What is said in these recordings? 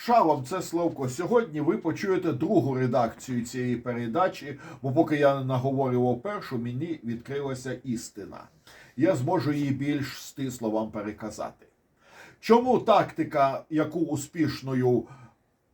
Шалом, це Славко. Сьогодні ви почуєте другу редакцію цієї передачі, бо поки я наговорював першу, мені відкрилася істина. Я зможу її більш стисло вам переказати. Чому тактика, яку успішною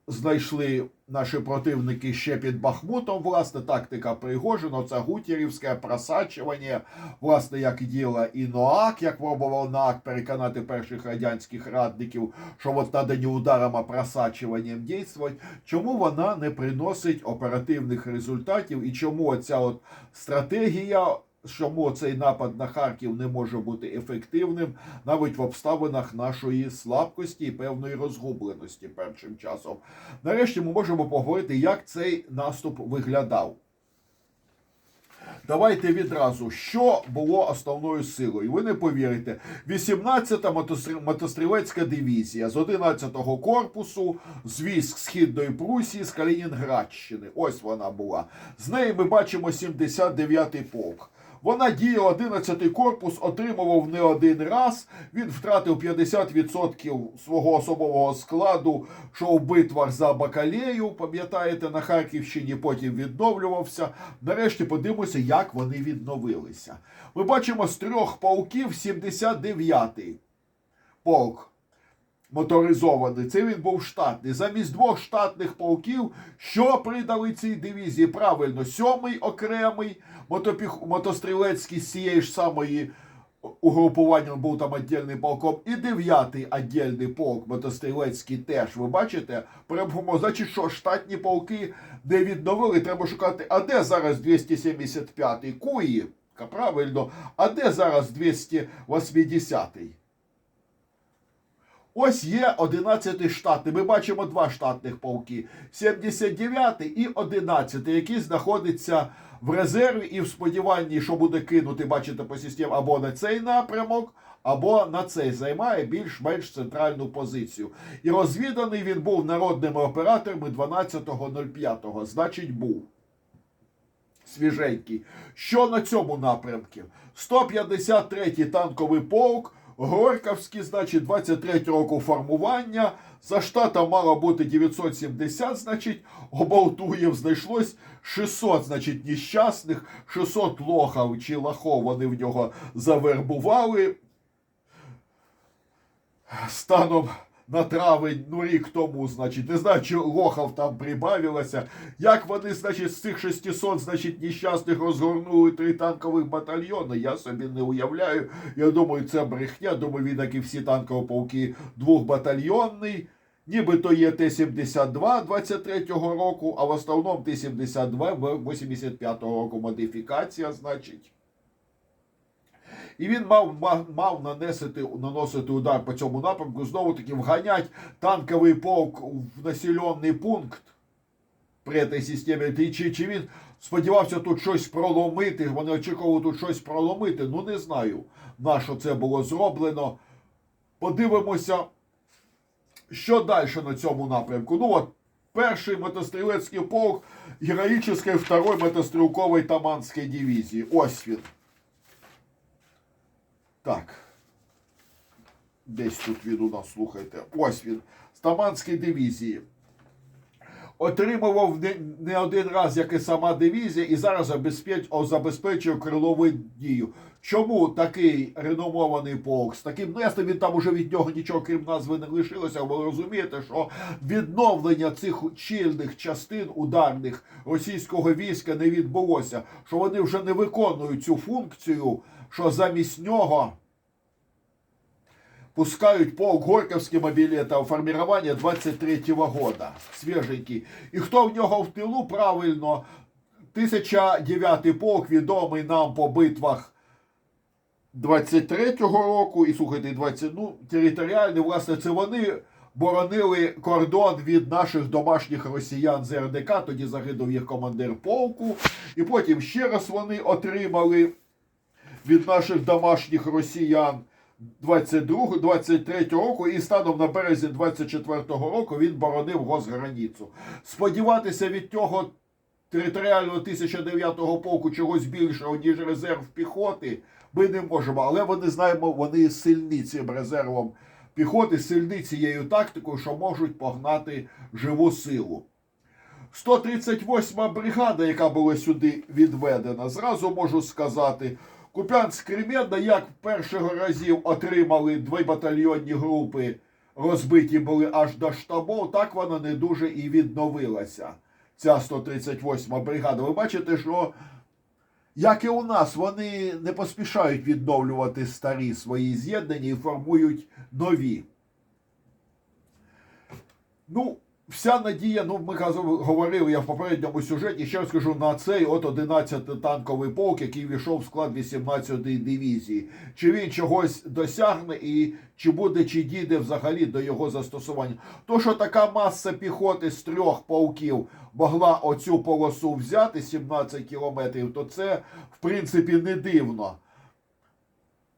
знайшли наші противники ще під Бахмутом, власне, тактика Пригожина, це гутєрівське просачування, власне, як діла і НОАК, як пробував НОАК переконати перших радянських радників, що от треба не ударом, просачуванням дійствувати, чому вона не приносить оперативних результатів? І чому оця от стратегія чому цей напад на Харків не може бути ефективним навіть в обставинах нашої слабкості і певної розгубленості першим часом. Нарешті ми можемо поговорити, як цей наступ виглядав. Давайте відразу, що було основною силою. Ви не повірите, 18-та мотострілецька дивізія з 11-го корпусу з військ Східної Прусії з Калінінградщини. Ось вона була. З неї ми бачимо 79-й полк. Вона діяла 11-й корпус, отримував не один раз. Він втратив 50% свого особового складу, що в битвах за Бакалею, пам'ятаєте, на Харківщині потім відновлювався. Нарешті подивимося, як вони відновилися. Ми бачимо з трьох полків 79-й полк моторизований. Це він був штатний. Замість двох штатних полків, що придали цій дивізії? Правильно, сьомий окремий мотопіх... мотострілецький з цієї ж самої угрупування був там віддільний полком, і дев'ятий віддільний полк мотострілецький теж. Ви бачите? Прямо, значить, що штатні полки не відновили. Треба шукати, а де зараз 275-й Куї? Правильно, а де зараз 280-й? Ось є 11 штатний. Ми бачимо два штатних полки: 79 і 11, які знаходяться в резерві і в сподіванні, що буде кинути, бачите, по системі або на цей напрямок, або на цей займає більш-менш центральну позицію. І розвіданий він був народними операторами 12.05. Значить, був. Свіженький. Що на цьому напрямку? 153-й танковий полк. Горьківський, значить, 23 року формування. За штатом мало бути 970, значить, обалтуєв знайшлось 600, значить, нещасних, 600 лохав чи лахов вони в нього завербували. Станом на травень, ну рік тому, значить, не знаю, чи лохав там прибавилося. Як вони, значить, з цих 600, значить, нещасних розгорнули три танкових батальйони, я собі не уявляю. Я думаю, це брехня. Думаю, він, як і всі танкові полки, двохбатальйонний. Нібито є Т-72 23-го року, а в основному Т-72 85-го року модифікація, значить. І він мав, мав, нанесити, наносити удар по цьому напрямку, знову таки вганять танковий полк в населений пункт при цій системі. Чи, чи він сподівався тут щось проломити, вони очікували тут щось проломити. Ну не знаю, на що це було зроблено. Подивимося, що далі на цьому напрямку. Ну от, перший мотострілецький полк героїчної второй мотострілкової Таманської дивізії. Ось він. Так. Десь тут він у нас, слухайте. Ось він. З Таманської дивізії. Отримував не, не один раз, як і сама дивізія, і зараз забезпечує крилову дію. Чому такий реномований полк з таким ясно, він там уже від нього нічого крім назви не лишилося, ви розумієте, що відновлення цих чільних частин ударних російського війська не відбулося, що вони вже не виконують цю функцію, що замість нього пускають полк Горьковський мобілета у формування 23-го года. Свіженький. І хто в нього в тилу правильно? 1009 полк відомий нам по битвах 23-го року, і слухайте, 20, ну, територіальний, власне, це вони боронили кордон від наших домашніх росіян з РДК, тоді загинув їх командир полку. І потім ще раз вони отримали від наших домашніх росіян 22-23 року і станом на березень 24-го року він боронив госграницю. Сподіватися від цього територіального 1009-го полку чогось більшого, ніж резерв піхоти, ми не можемо. Але вони знаємо, вони сильні цим резервом піхоти сильні цією тактикою, що можуть погнати живу силу. 138 бригада, яка була сюди відведена, зразу можу сказати, Куп'янськ Кремінна, як першого разів отримали дві батальйонні групи, розбиті були аж до штабов, так вона не дуже і відновилася. Ця 138 бригада. Ви бачите, що як і у нас, вони не поспішають відновлювати старі свої з'єднання і формують нові. Ну, вся надія, ну ми говорили я в попередньому сюжеті, ще раз скажу, на цей от 11 танковий полк, який війшов в склад 18-ї дивізії. Чи він чогось досягне і чи буде, чи дійде взагалі до його застосування. То, що така маса піхоти з трьох полків могла оцю полосу взяти 17 кілометрів, то це в принципі не дивно.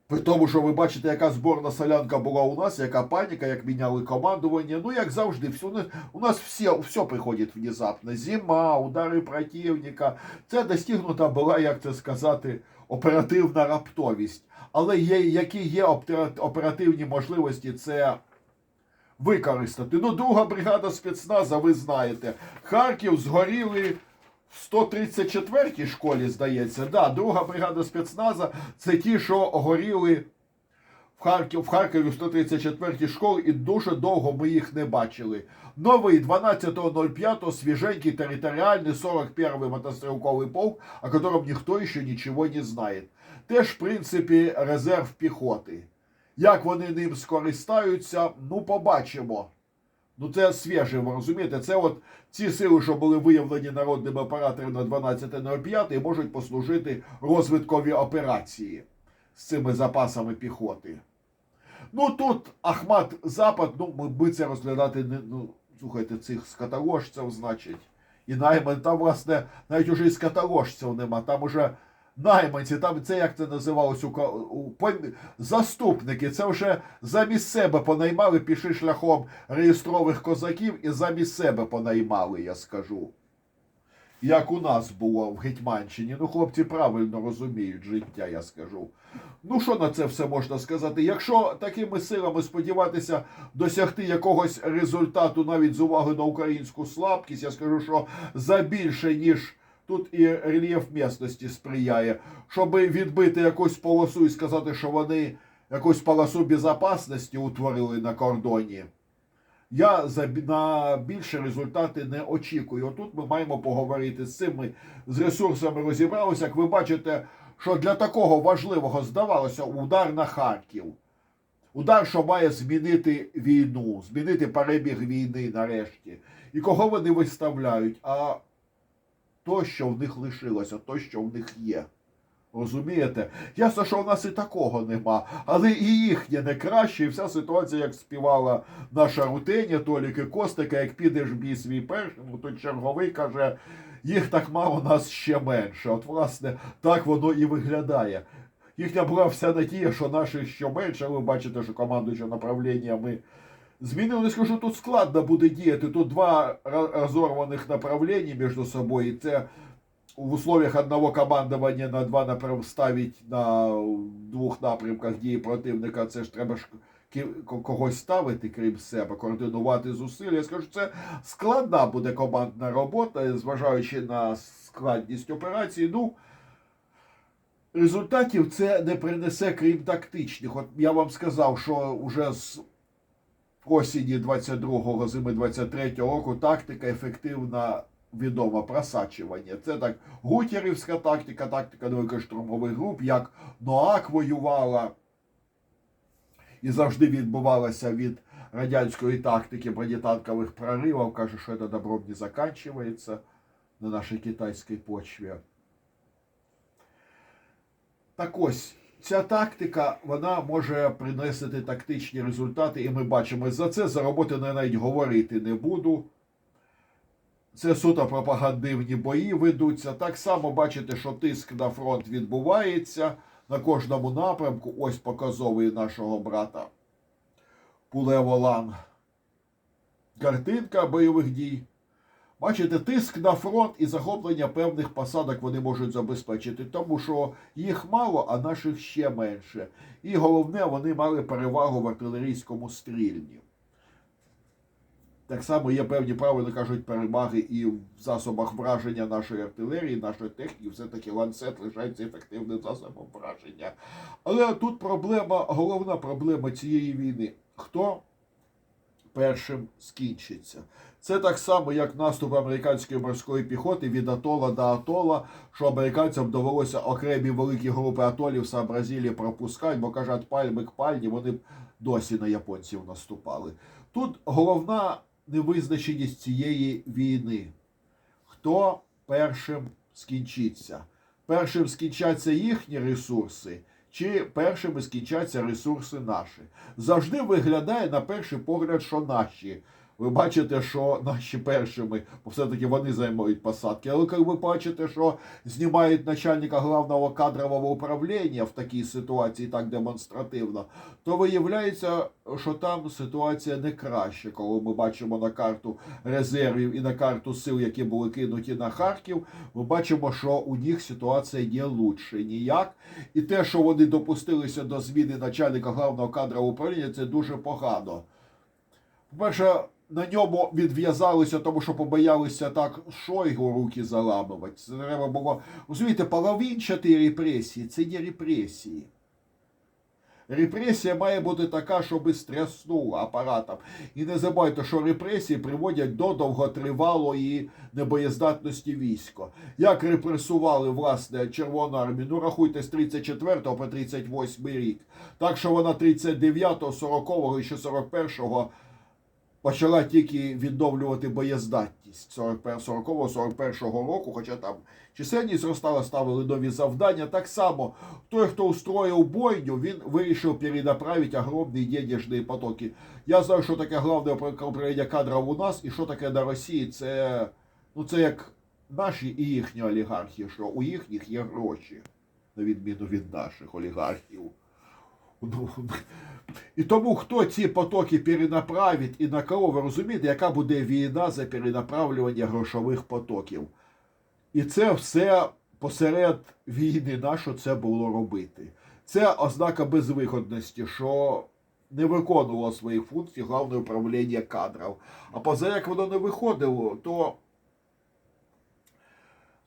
При тому, що ви бачите, яка зборна солянка була у нас, яка паніка, як міняли командування. Ну, як завжди, все, у нас все, все приходить внезапно. Зима, удари противника. Це достигнута була, як це сказати, оперативна раптовість. Але є, які є оперативні можливості, це використати. Ну, друга бригада спецназа, ви знаєте. Харків згоріли 134-й школі, здається. Да, друга бригада спецназа це ті, що горіли в, Харків, в Харкові в 134-й школі, і дуже довго ми їх не бачили. Новий 12.05 свіженький територіальний 41-й мотострілковий полк, о котором ніхто ще нічого не знає. Теж, в принципі, резерв піхоти. Як вони ним скористаються, ну побачимо. Ну це свіже, ви розумієте? Це от ці сили, що були виявлені народними операторами на 12.05, можуть послужити розвиткові операції з цими запасами піхоти. Ну тут Ахмат Запад, ну ми, це розглядати не ну, слухайте, цих скотоложців, значить, і найман, там, власне, навіть уже і скотоложців нема, там уже найманці, там це як це називалось у, у заступники. Це вже замість себе понаймали, пішли шляхом реєстрових козаків і замість себе понаймали, я скажу. Як у нас було в Гетьманщині. Ну, хлопці правильно розуміють життя, я скажу. Ну, що на це все можна сказати? Якщо такими силами сподіватися досягти якогось результату навіть з уваги на українську слабкість, я скажу, що за більше, ніж тут і рельєф місності сприяє, щоб відбити якусь полосу і сказати, що вони якусь полосу безпечності утворили на кордоні. Я на більше результати не очікую. Отут ми маємо поговорити з цим. Ми з ресурсами розібралися. Як ви бачите, що для такого важливого здавалося удар на Харків. Удар, що має змінити війну, змінити перебіг війни нарешті. І кого вони виставляють? А то, що в них лишилося, то, що в них є. Розумієте? Ясно, що в нас і такого нема, але і їхнє не краще, і вся ситуація, як співала наша рутиня, Толік і Костика, як підеш бій свій перший, ну то черговий каже, їх так мало, нас ще менше. От, власне, так воно і виглядає. Їхня була вся надія, що наших ще менше, ви бачите, що командуючи направленнями змінили. Не скажу, тут складно буде діяти. Тут два розорваних направлення між собою. І це в условиях одного командування на два направ ставить на двох напрямках дії противника. Це ж треба ж когось ставити, крім себе, координувати зусилля. Я скажу, це складна буде командна робота, зважаючи на складність операції. Ну, результатів це не принесе, крім тактичних. От я вам сказав, що вже з осені 22-го, зими 23-го року тактика ефективна відома просачування. Це так гутєрівська тактика, тактика великоштурмових груп, як НОАК воювала і завжди відбувалася від радянської тактики бронетанкових проривів. Каже, що це добром не заканчивается на нашій китайській почві. Так ось, ця тактика вона може принести тактичні результати, і ми бачимо за це за роботи я навіть говорити не буду. Це суто пропагандивні бої ведуться. Так само бачите, що тиск на фронт відбувається на кожному напрямку. Ось показовий нашого брата Пулеволан. Картинка бойових дій. Бачите, тиск на фронт і захоплення певних посадок вони можуть забезпечити, тому що їх мало, а наших ще менше. І головне, вони мали перевагу в артилерійському стрільні. Так само є певні правильно кажуть переваги і в засобах враження нашої артилерії, нашої техніки, все-таки ланцет лишається ефективним засобом враження. Але тут проблема, головна проблема цієї війни. Хто першим скінчиться? Це так само, як наступ американської морської піхоти від Атола до Атола, що американцям довелося окремі великі групи атолів з Бразилії пропускати, бо кажуть, пальми к пальні, вони б досі на японців наступали. Тут головна невизначеність цієї війни. Хто першим скінчиться? Першим скінчаться їхні ресурси, чи першими скінчаться ресурси наші? Завжди виглядає на перший погляд, що наші. Ви бачите, що наші першими, бо все-таки вони займають посадки. Але коли ви бачите, що знімають начальника головного кадрового управління в такій ситуації так демонстративно, то виявляється, що там ситуація не краща, коли ми бачимо на карту резервів і на карту сил, які були кинуті на Харків, ми бачимо, що у них ситуація не лучше ніяк. І те, що вони допустилися до зміни начальника головного кадрового управління, це дуже погано. По-перше, на ньому відв'язалися, тому що побоялися так Шойгу руки заламувати. Це треба було. Розумієте, половинчаті репресії це не репресії. Репресія має бути така, щоб стряснула апаратом. І не забувайте, що репресії приводять до довготривалої небоєздатності війська. Як репресували власне Червону армію? Ну рахуйте з 34 по 38 рік. Так що вона 39, 40 і ще 41 почала тільки відновлювати боєздатність 40-41 року, хоча там чисельність зростала, ставили нові завдання. Так само той, хто устроїв бойню, він вирішив перенаправити огромні денежні потоки. Я знаю, що таке головне управління кадрів у нас, і що таке на Росії. Це, ну, це як наші і їхні олігархи, що у їхніх є гроші, на відміну від наших олігархів. І тому хто ці потоки перенаправить і на кого, ви розумієте, яка буде війна за перенаправлювання грошових потоків. І це все посеред війни, на що це було робити. Це ознака безвиходності, що не виконувало своїх функцій головне управління кадрів. А поза як воно не виходило, то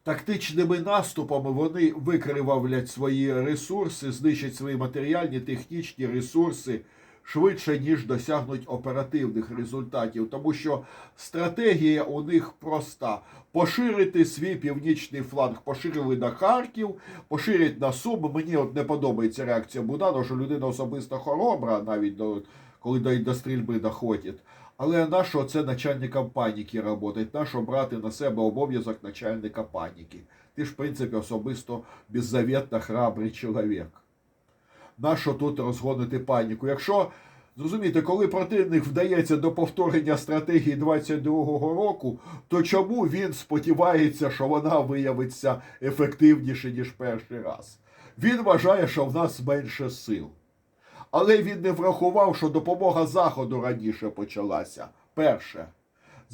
тактичними наступами вони викривавлять свої ресурси, знищать свої матеріальні, технічні ресурси швидше, ніж досягнуть оперативних результатів. Тому що стратегія у них проста: поширити свій північний фланг, поширили на Харків, поширять на Суми. Мені от не подобається реакція Буданова, що людина особисто хоробра, навіть до коли до, до стрільби доходить. Але нащо це начальникам паніки працювати? Нащо брати на себе обов'язок начальника паніки? Ти ж, в принципі, особисто беззаветно храбрий чоловік. Нащо тут розгонити паніку? Якщо зрозумієте, коли противник вдається до повторення стратегії 22-го року, то чому він сподівається, що вона виявиться ефективніше, ніж перший раз? Він вважає, що в нас менше сил. Але він не врахував, що допомога Заходу раніше почалася. Перше.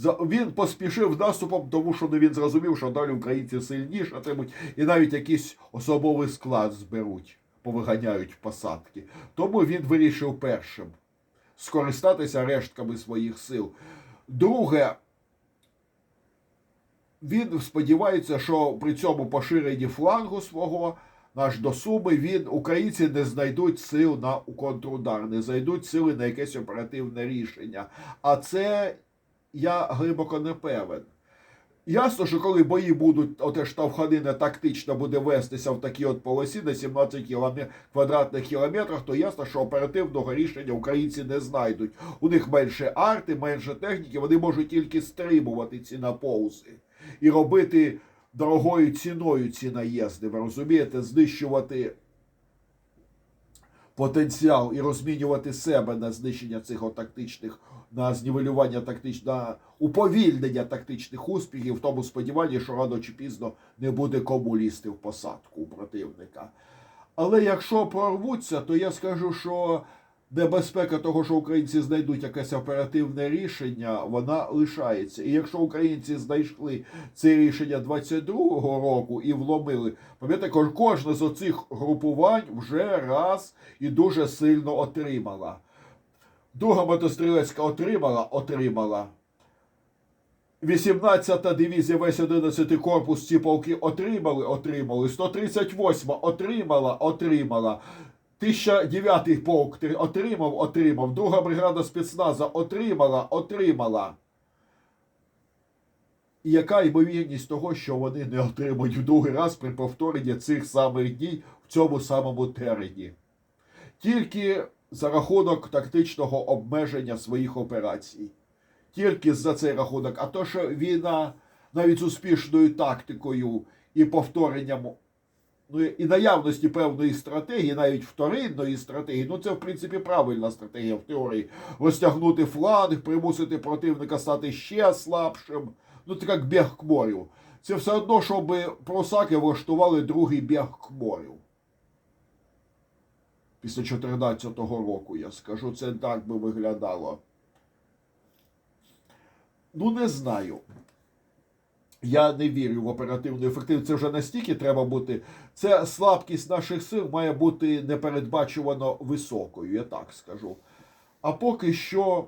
Він поспішив наступом, тому що він зрозумів, що далі українці сильніше сильнішатимуть і навіть якийсь особовий склад зберуть, повиганяють посадки. Тому він вирішив першим скористатися рештками своїх сил. Друге, він сподівається, що при цьому поширенні флангу свого наш до Суми, він українці не знайдуть сил на контрудар, не знайдуть сили на якесь оперативне рішення. А це я глибоко не певен. Ясно, що коли бої будуть, оте штовханина тактично буде вестися в такій от полосі на 17 кілометр, квадратних кілометрах, то ясно, що оперативного рішення українці не знайдуть. У них менше арти, менше техніки, вони можуть тільки стримувати ці наповзи і робити дорогою ціною ці наїзди. Ви розумієте, знищувати потенціал і розмінювати себе на знищення цих тактичних, на знівелювання тактичних, на уповільнення тактичних успіхів, в тому сподіванні, що рано чи пізно не буде кому лізти в посадку у противника. Але якщо прорвуться, то я скажу, що небезпека того, що українці знайдуть якесь оперативне рішення, вона лишається. І якщо українці знайшли це рішення 22-го року і вломили, пам'ятаєте, ко- кожне з оцих групувань вже раз і дуже сильно отримала. Друга мотострілецька отримала, отримала. 18-та дивізія, весь 11 корпус ці полки отримали, отримали. 138 отримала, отримала. 1009 полк отримав, отримав. Друга бригада спецназа отримала, отримала. І яка ймовірність того, що вони не отримають в другий раз при повторенні цих самих дій в цьому самому терені? Тільки за рахунок тактичного обмеження своїх операцій тільки за цей рахунок, а то, що війна навіть з успішною тактикою і повторенням, ну і наявності певної стратегії, навіть вторинної стратегії, ну це в принципі правильна стратегія в теорії. Розтягнути фланг, примусити противника стати ще слабшим. Ну це як біг к морю. Це все одно, щоб просаки влаштували другий біг к морю. Після 14 року, я скажу, це так би виглядало. Ну, не знаю. Я не вірю в оперативну ефективність. Це вже настільки треба бути. Це слабкість наших сил має бути непередбачувано високою, я так скажу. А поки що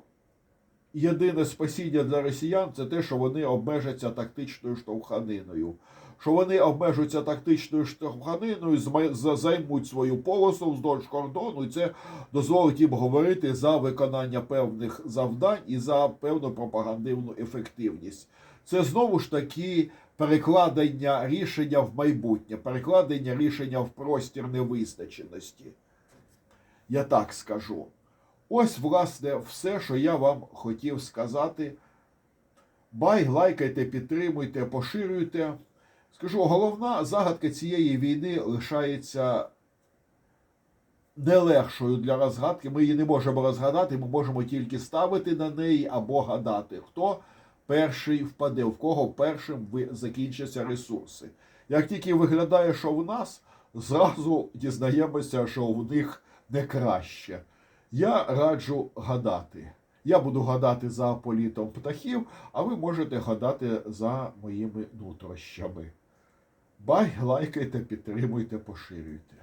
єдине спасіння для росіян це те, що вони обмежаться тактичною штовханиною. Що вони обмежуються тактичною штовханиною, займуть свою полосу вздовж кордону, і це дозволить їм говорити за виконання певних завдань і за певну пропагандивну ефективність. Це знову ж таки перекладення рішення в майбутнє, перекладення рішення в простір невизначеності. Я так скажу. Ось, власне, все, що я вам хотів сказати. Бай, лайкайте, підтримуйте, поширюйте. Скажу, головна загадка цієї війни лишається не легшою для розгадки. Ми її не можемо розгадати, ми можемо тільки ставити на неї або гадати, хто перший впаде, в кого першим закінчаться ресурси. Як тільки виглядає, що в нас, зразу дізнаємося, що в них не краще. Я раджу гадати. Я буду гадати за політом птахів, а ви можете гадати за моїми нутрощами. Бай, лайкайте, підтримуйте, поширюйте.